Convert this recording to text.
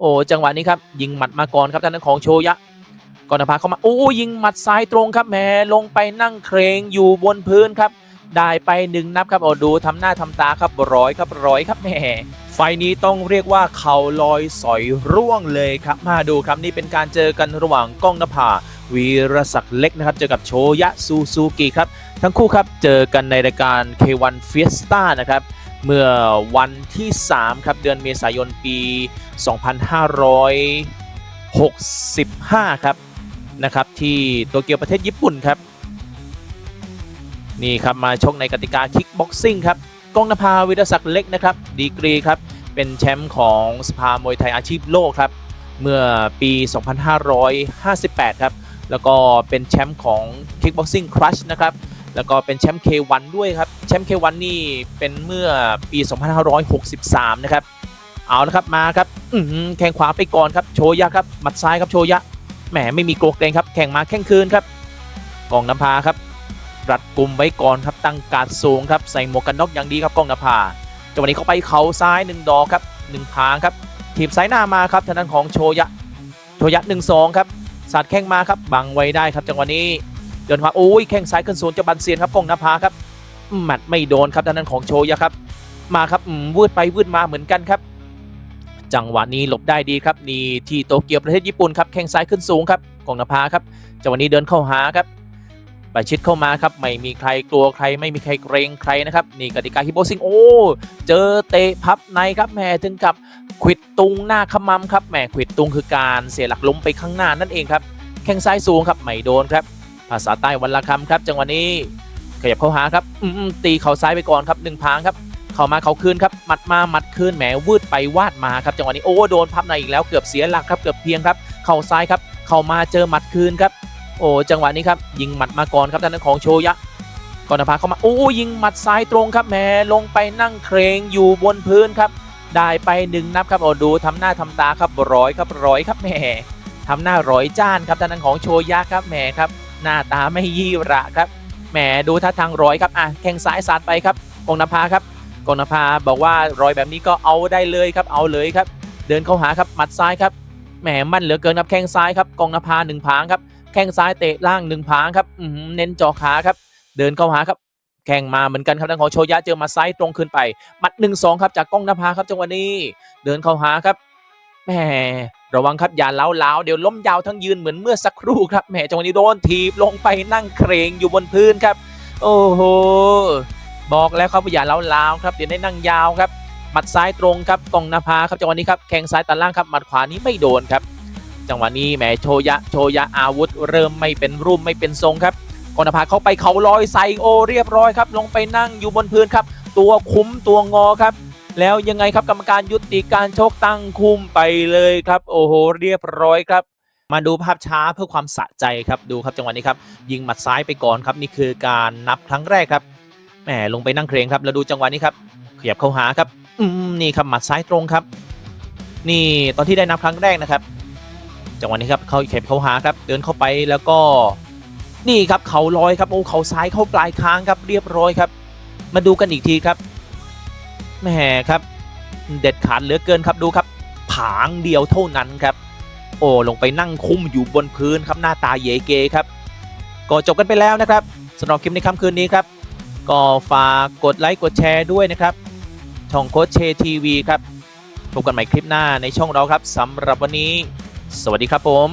โอ้จังหวะนี้ครับยิงหมัดมาก่อนครับทางด้านของโชยะก่อนนภาเข้ามาโอ้ยิงหมัดซ้ายตรงครับแหมลงไปนั่งเครงอยู่บนพื้นครับ ได้ไปหนึ่งนับครับโอ้ดูทำหน้าทำตาครับร้อยครับร้อยครับแหมไฟนี้ต้องเรียกว่าเข่าลอยสอยร่วงเลยครับ มาดูครับนี่เป็นการเจอกันระหว่างก้องนภาวีรศักดิ์เล็กนะครับ เจอกับโชยะซูซูกิครับ ทั้งคู่ครับเจอกันในรายการ K1 Fiesta นะครับ เมื่อวันที่ 3 ครับเดือนเมษายนปี 2565 ครับนะครับที่โตเกียวประเทศญี่ปุ่นครับนี่ครับมาชกในกติกาคิกบ็อกซิ่งครับกองนภาวิรศักดิ์เล็กนะครับดีกรีครับเป็นแชมป์ของสภามวยไทยอาชีพโลกครับเมื่อปี 2558 ครับแล้วก็เป็นแชมป์ของ Kickboxing Crush นะครับแล้วก็เป็นแชมป์ K1 ด้วยครับ แชมป์ K1 นี่เป็นเมื่อปี 2563 นะครับ เอาละครับมาครับแข้งขวาไปก่อนครับ โชยะครับหมัดซ้ายครับโชยะแหมไม่มีโกรกเกรงครับ แข่งมาแข่งคืนครับกองน้ำพาครับรัดกลุ่มไว้ก่อนครับตั้งการดสูงครับใส่หมวกกันน็อกอย่างดีครับกองน้ำพาจังหวะนี้เขาไปเข่าซ้ายหนึ่งดอกครับหนึ่งพางครับถีบซ้ายหน้ามาครับทางด้านของโชยะโชยะหนึ่งสองครับสาดแข้งมาครับบังไว้ได้ครับจังหวะนี้เดินขวาโอ้ยแข้งซ้ายขึ้นศูนจะบันเซียนครับกองนภาครับ หมัดไม่โดนครับทางด้นของโชยะครับ มาครับวืดไปวืดมาเหมือนกันครับ จังหวะนี้หลบได้ดีครับนี่ที่โตเกียวประเทศญี่ปุ่นครับแข้งซ้ายขึ้นสูงครับกองนภาครับจังหวะนี้เดินเข้าหาครับไปชิดเข้ามาครับไม่มีใครกลัวใครไม่มีใครเกรงใครนะครับนี่กติกาฮิโบซิงโอ้เจอเตะพับในครับแหมถึงกับขิดตุงหน้าขมำครับแหมขิดตุงคือการเสียหลักล้มไปข้างหน้านั่นเองครับแข้งซ้ายสูงครับไม่โดนครับ ภาษาใต้วันละคำครับ จังหวะนี้ ขยับเข้าหาครับอืมตีเข่าซ้ายไปก่อนครับหนึ่งพางครับ เข้ามาเขาคืนครับหมัดมาหมัดคืนแหมวืดไปวาดมาครับจังหวะนี้โอ้โดนพับในอีกแล้วเกือบเสียหลักครับเกือบเพียงครับ เข่าซ้ายครับ เข้ามาเจอหมัดคืนครับ โอ้จังหวะนี้ครับยิงหมัดมาก่อนครับทางด้านของโชยะก่อนนภาเข้ามาโอ้ยิงหมัดซ้ายตรงครับแหมลงไปนั่งเครงอยู่บนพื้นครับ ได้ไปหนึ่งนับครับโอ้ดูทำหน้าทำตาครับร้อยครับร้อยครับแหมทำหน้าร้อยจ้านครับทางด้านของโชยะครับแหมครับ หน้าตาไม่ยี่ระครับ หมดูท่าทางร้อยครับอะแข้งซ้ายสาดไปครับกองนภาครับกองนภาบอกว่ารอยแบบนี้ก็เอาได้เลยครับเอาเลยครับ เดินเข้าหาครับหมัดซ้ายครับแหมมั่นเหลือเกินครับแข้งซ้ายครับกองนภาหนึ่งผางครับแข้งซ้ายเตะล่างหนึ่งผางครับอื้อหือเน้นเจอขาครับ เดินเข้าหาครับแข่งมาเหมือนกันครับทางของโชยะเจอมาซ้ายตรงขึ้นไปหมัดหนึ่งสองครับจากกล้องนภาครับจังหวะนี้ เดินเข้าหาครับ แหมระวังครับอย่าเล้าเล้าเดี๋ยวล้มยาวทั้งยืนเหมือนเมื่อสักครู่ครับแหมจังหวะนี้โดนถีบลงไปนั่งเครงอยู่บนพื้นครับ โอ้โหบอกแล้วครับว่อย่าเล้าเล้าครับเดี๋ยวได้นั่งยาวครับหมัดซ้ายตรงครับกองนภาครับจังหวะนี้ครับแข้งซ้ายตัดล่างครับหมัดขวานี้ไม่โดนครับ จังหวะนี้แหมโชยะโชยะอาวุธ เริ่มไม่เป็นรูปไม่เป็นทรงครับกองนภาเข้าไปเขาลอยใส่โอเรียบร้อยครับ ลงไปนั่งอยู่บนพื้นครับ ตัวคุ้มตัวงอครับ แล้วยังไงครับกรรมการยุติการชกตั้งคุมไปเลยครับ โอ้โหเรียบร้อยครับ มาดูภาพช้าเพื่อความสะใจครับดูครับจังหวะนี้ครับยิงหมัดซ้ายไปก่อนครับนี่คือการนับครั้งแรกครับแหมลงไปนั่งเครงครับแล้วดูจังหวะนี้ครับขยับเข้าหาครับอืมนี่ครับหมัดซ้ายตรงครับ นี่ตอนที่ได้นับครั้งแรกนะครับ จังหวะนี้ครับเขาเข็บเข้าหาครับ เดินเข้าไปแล้วก็ นี่ครับเขาลอยครับโอ้เขาซ้ายเข้าปลายค้างครับ เรียบร้อยครับ มาดูกันอีกทีครับ แหมครับ เด็ดขาดเหลือเกินครับดูครับ ผางเดียวเท่านั้นครับ โอ้ลงไปนั่งคุ้มอยู่บนพื้นครับหน้าตาเยเกครับ ก็จบกันไปแล้วนะครับสำหรับคลิปในค่ำคืนนี้ครับ ก็ฝากกดไลค์กดแชร์ด้วยนะครับ ช่องโคชเชทีวีครับพบกันใหม่คลิปหน้าในช่องเราครับสำหรับวันนี้ สวัสดีครับผม